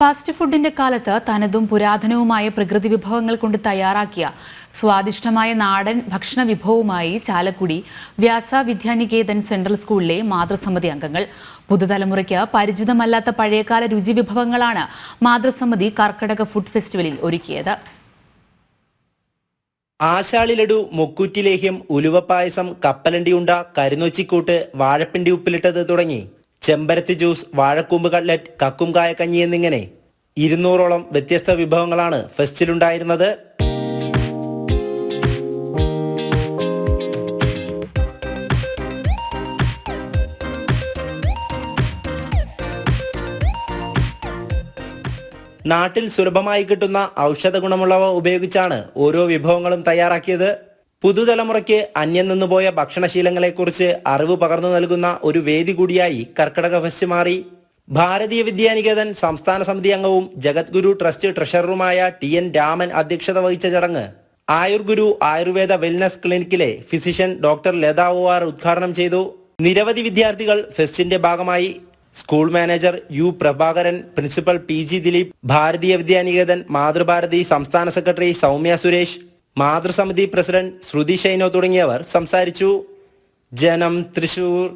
Fast ഫുഡിന്റെ കാലത്ത് തനതും പുരാതനവുമായ പ്രകൃതി വിഭവങ്ങൾ കൊണ്ട് തയ്യാറാക്കിയ സ്വാദിഷ്ടമായ നാടൻ ഭക്ഷണ വിഭവവുമായി ചാലക്കുടി വ്യാസ വിദ്യാനികേതൻ സെൻട്രൽ സ്കൂളിലെ മാതൃസമിതി അംഗങ്ങൾ. പുതുതലമുറയ്ക്ക് പരിചിതമല്ലാത്ത പഴയകാല രുചി വിഭവങ്ങളാണ് മാതൃസമിതി കർക്കടക ഫുഡ് ഫെസ്റ്റിവലിൽ ഒരുക്കിയത്. ആശാളിലടു മുക്കൂറ്റിലേഹ്യം മുക്കൂറ്റി ലേഹ്യം ഉലുവപ്പായസം കപ്പലണ്ടി ഉണ്ട കരുനൊച്ചിക്കൂട്ട് വാഴപ്പിണ്ടി ഉപ്പിലിട്ടത് തുടങ്ങി. ചെമ്പരത്തി ജ്യൂസ് വാഴക്കൂമ്പ് കട്ട്ലറ്റ് കക്കും കായക്കഞ്ഞി എന്നിങ്ങനെ ഇരുന്നൂറോളം വ്യത്യസ്ത വിഭവങ്ങളാണ് ഫെസ്റ്റിലുണ്ടായിരുന്നത്. നാട്ടിൽ സുലഭമായി കിട്ടുന്ന ഔഷധ ഗുണമുള്ളവ ഉപയോഗിച്ചാണ് ഓരോ വിഭവങ്ങളും തയ്യാറാക്കിയത്. പുതുതലമുറയ്ക്ക് അന്യം നിന്നുപോയ ഭക്ഷണശീലങ്ങളെക്കുറിച്ച് അറിവ് പകർന്നു നൽകുന്ന ഒരു വേദി കൂടിയായി കർക്കടക ഫെസ്റ്റ് മാറി. ഭാരതീയ വിദ്യാനികേതൻ സംസ്ഥാന സമിതി അംഗവും ജഗദ്ഗുരു ട്രസ്റ്റ് ട്രഷററുമായ ടി എൻ രാമൻ അധ്യക്ഷത വഹിച്ച ചടങ്ങ് Ayurguru Ayurveda wellness ക്ലിനിക്കിലെ physician doctor Latha O R ഉദ്ഘാടനം ചെയ്തു. നിരവധി വിദ്യാർത്ഥികൾ ഫെസ്റ്റിന്റെ ഭാഗമായി. School manager U Prabhakaran principal P G Dileep Bharatiya Vidyanikethan Mathrubharathi സംസ്ഥാന സെക്രട്ടറി സൗമ്യ സുരേഷ് മാതൃസമിതി പ്രസിഡന്റ് ശ്രുതി ഷൈനോ തുടങ്ങിയവർ സംസാരിച്ചു. ജനം തൃശൂർ.